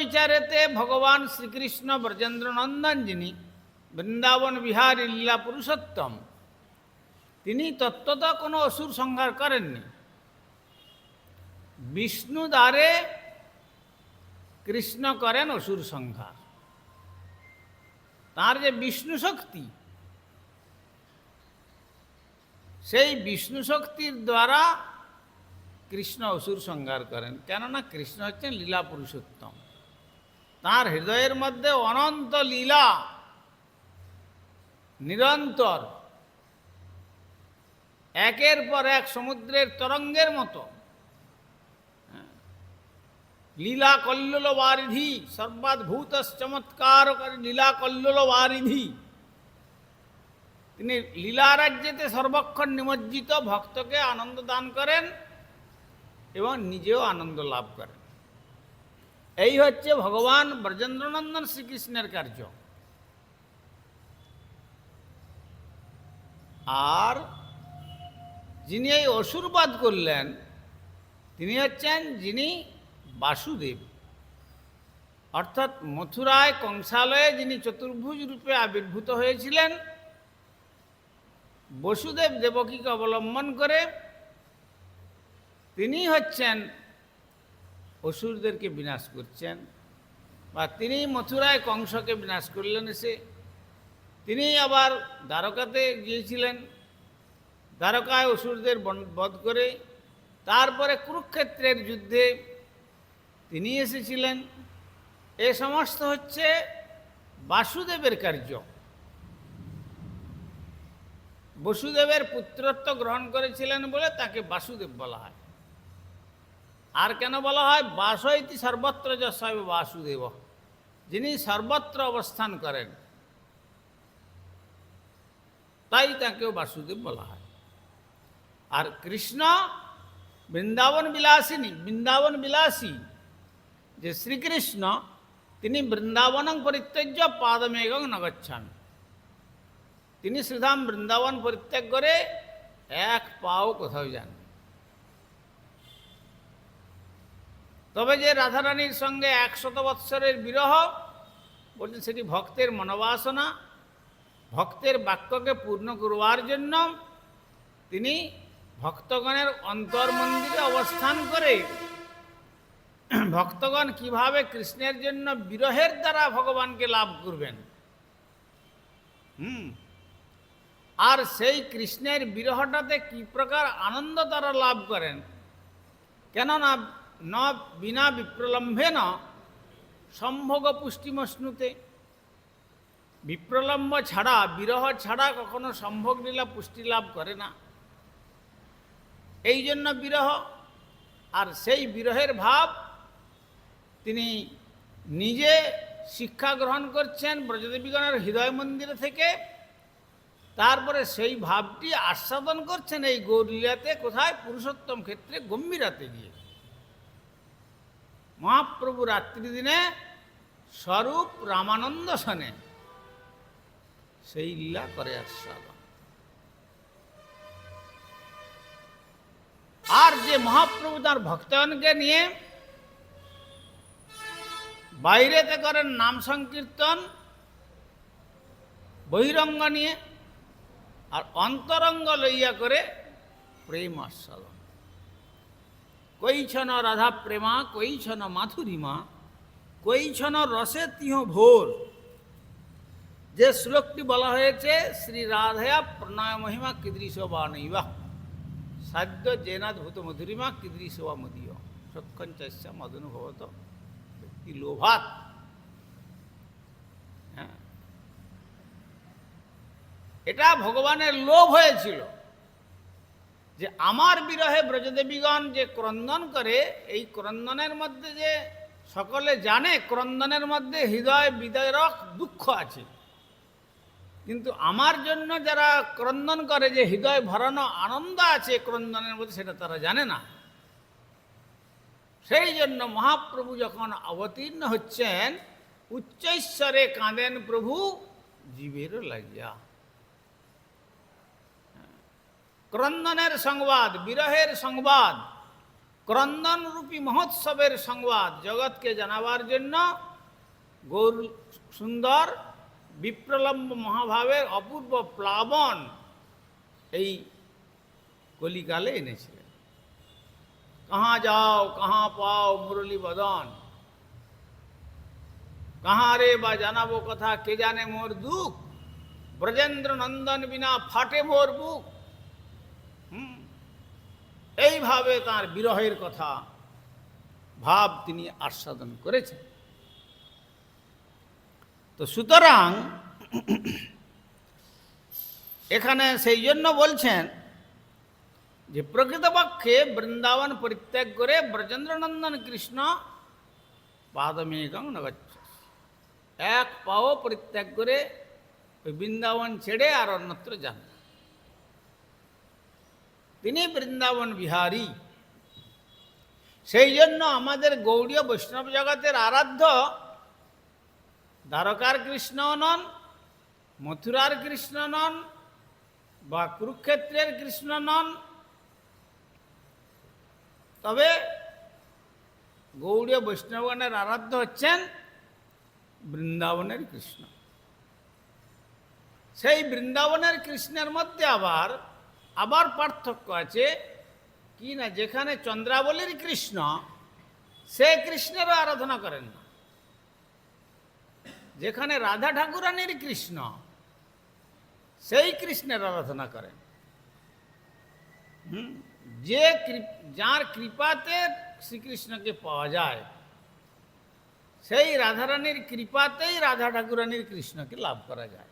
বিচারেতে ভগবান শ্রীকৃষ্ণ ব্রজেন্দ্র নন্দন যিনি বৃন্দাবন বিহারী লীলা পুরুষোত্তম, তিনি তত্ত্বত কোনো অসুর সংহার করেননি। বিষ্ণু দ্বারে কৃষ্ণ করেন অসুর সংহার। তার যে বিষ্ণু শক্তি, সেই বিষ্ণু শক্তির দ্বারা কৃষ্ণ অসুর সংহার করেন। কেননা কৃষ্ণ হচ্ছেন লীলা পুরুষোত্তম। তার হৃদয়ের মধ্যে অনন্ত লীলা, নিরন্তর, একের পর এক সমুদ্রের তরঙ্গের মতো। লীলা কল্লোল বারিধি সর্বাদ্ভূত চমৎকার লীলা কল্লোল বারিধি। তিনি লীলা রাজ্যেতে সর্বক্ষণ নিমজ্জিত, ভক্তকে আনন্দ দান করেন। এবং নিজেও আনন্দ লাভ করেন এই হচ্ছে ভগবান ব্রজেন্দ্রনন্দন শ্রীকৃষ্ণের কার্য। আর যিনি এই অসুরবাদ করলেন, তিনি হচ্ছেন যিনি বাসুদেব। অর্থাৎ মথুরায় কংসালয়ে যিনি চতুর্ভুজ রূপে আবির্ভূত হয়েছিলেন, বসুদেব দেবকীকে অবলম্বন করে তিনি হচ্ছেন, অসুরদেরকে বিনাশ করছেন, বা তিনি মথুরায় কংসকে বিনাশ করলেন এসে, তিনি আবার দ্বারকাতে গিয়েছিলেন, দ্বারকায় অসুরদের বধ করে, তারপরে কুরুক্ষেত্রের যুদ্ধে তিনি এসেছিলেন। এ সমস্ত হচ্ছে বাসুদেবের কার্য। বসুদেবের পুত্রত্ব গ্রহণ করেছিলেন বলে তাকে বাসুদেব বলা হয়। আর কেন বলা হয়, বাসইতি সর্বত্র যশাব বাসুদেব। যিনি সর্বত্র অবস্থান করেন, তাই তাকেও বাসুদেব বলা হয়। আর কৃষ্ণ বৃন্দাবন বিলাসিনী, বৃন্দাবন বিলাসী, যে শ্রীকৃষ্ণ, তিনি বৃন্দাবনং পরিত্যজ্য পাদমেঘং নগচ্ছান তিনি শ্রীধাম বৃন্দাবন পরিত্যাগ করে এক পাও কোথাও যান। তবে যে রাধারানীর সঙ্গে একশত বৎসরের বিরহ, বলছেন সেটি ভক্তের মনোবাসনা, ভক্তের বাক্যকে পূর্ণ করবার জন্য তিনি ভক্তগণের অন্তর্মন্দিরে অবস্থান করে ভক্তগণ কীভাবে কৃষ্ণের জন্য বিরহের দ্বারা ভগবানকে লাভ করবেন। হুম। আর সেই কৃষ্ণের বিরহটাতে কি প্রকার আনন্দ তারা লাভ করেন? কেননা ন বিনা বিপ্রলম্বে ন সম্ভোগ পুষ্টিমশ্নুতে। বিপ্রলম্ব ছাড়া, বিরহ ছাড়া কখনো সম্ভোগ লীলা পুষ্টি লাভ করে না। এই জন্য বিরহ, আর সেই বিরহের ভাব তিনি নিজে শিক্ষা গ্রহণ করছেন ব্রজদেবীগণের হৃদয় মন্দিরে থেকে। তারপরে সেই ভাবটি আস্বাদন করছেন এই গৌরীলাতে কোথায় পুরুষোত্তম ক্ষেত্রে গম্ভীরাতে গিয়ে। মহাপ্রভু রাত্রি দিনে স্বরূপ রামানন্দ সনে সেই লীলা করে আস্বাদন আর যে মহাপ্রভু তার ভক্তগণকে নিয়ে বাইরেতে করেন নাম সংকীর্তন, বহিরঙ্গ নিয়ে আর অন্তরঙ্গ লইয়া করে প্রেম আস্বাদন কৈছন রাধা প্রেমা কৈছন মাধুরিমা কৈছন রসে তিহ ভোর যে শ্লোকটি বলা হয়েছে শ্রী রাধয়া প্রণয় মহিমা কীদৃশ বা নৈবা সাধ্য জেনাদ্ভূত মধুরিমা কীদৃশ বা মদীয় সক্ষঞ্চ মদনুভবত ব্যক্তি লোভাত হ্যাঁ এটা ভগবানের লোভ হয়েছিল যে আমার বিরহে ব্রজদেবীগণ যে ক্রন্দন করে, এই ক্রন্দনের মধ্যে যে সকলে জানে, ক্রন্দনের মধ্যে হৃদয় বিদায়রক দুঃখ আছে। কিন্তু আমার জন্য যারা ক্রন্দন করে, যে হৃদয় ভরানো আনন্দ আছে ক্রন্দনের মধ্যে, সেটা তারা জানে না। সেই জন্য মহাপ্রভু যখন অবতীর্ণ হচ্ছেন উচ্চৈশ্বরে কাঁদেন, প্রভু, জীবের লাগিয়া ক্রন্দনের সংবাদ, বিরহের সংবাদ, ক্রন্দন রূপী মহোৎসবের সংবাদ জগৎকে জানাবার জন্য গৌর সুন্দর, বিপ্রলম্ব মহাভাবের অপূর্ব প্লাবন এই কলিকালে এনেছিলেন। কাহা যাও, কাহা পাও মুরলী বদন। কাহা রে বা জানাব কথা, কে জানে মোর দুঃখ? ব্রজেন্দ্র নন্দন বিনা ফাটে মোর বুক। এইভাবে তার বিরহের কথা ভাব তিনি আস্বাদন করেছেন তো সুতরাং এখানে সেই জন্য বলছেন যে প্রকৃতপক্ষে বৃন্দাবন পরিত্যাগ করে ব্রজেন্দ্রনন্দন কৃষ্ণ পাদমেকং নগচ্ছ এক পাও পরিত্যাগ করে ওই বৃন্দাবন ছেড়ে আর অন্যত্র যান। তিনি বৃন্দাবন বিহারী। সেই জন্য আমাদের গৌড়ীয় বৈষ্ণব জগতের আরাধ্য দ্বারকার কৃষ্ণ নন, মথুরার কৃষ্ণ নন, বা কুরুক্ষেত্রের কৃষ্ণ নন। তবে গৌড়ীয় বৈষ্ণবগণের আরাধ্য হচ্ছেন বৃন্দাবনের কৃষ্ণ। সেই বৃন্দাবনের কৃষ্ণের মধ্যে আবার আবার পার্থক্য আছে, কি না, যেখানে চন্দ্রাবলীর কৃষ্ণ, সে কৃষ্ণেরও আরাধনা করেন না। যেখানে রাধা ঠাকুরানীর কৃষ্ণ, সেই কৃষ্ণের আরাধনা করেন। যে যার কৃপাতে শ্রীকৃষ্ণকে পাওয়া যায়, সেই রাধারানীর কৃপাতেই রাধা ঠাকুরানীর কৃষ্ণকে লাভ করা যায়।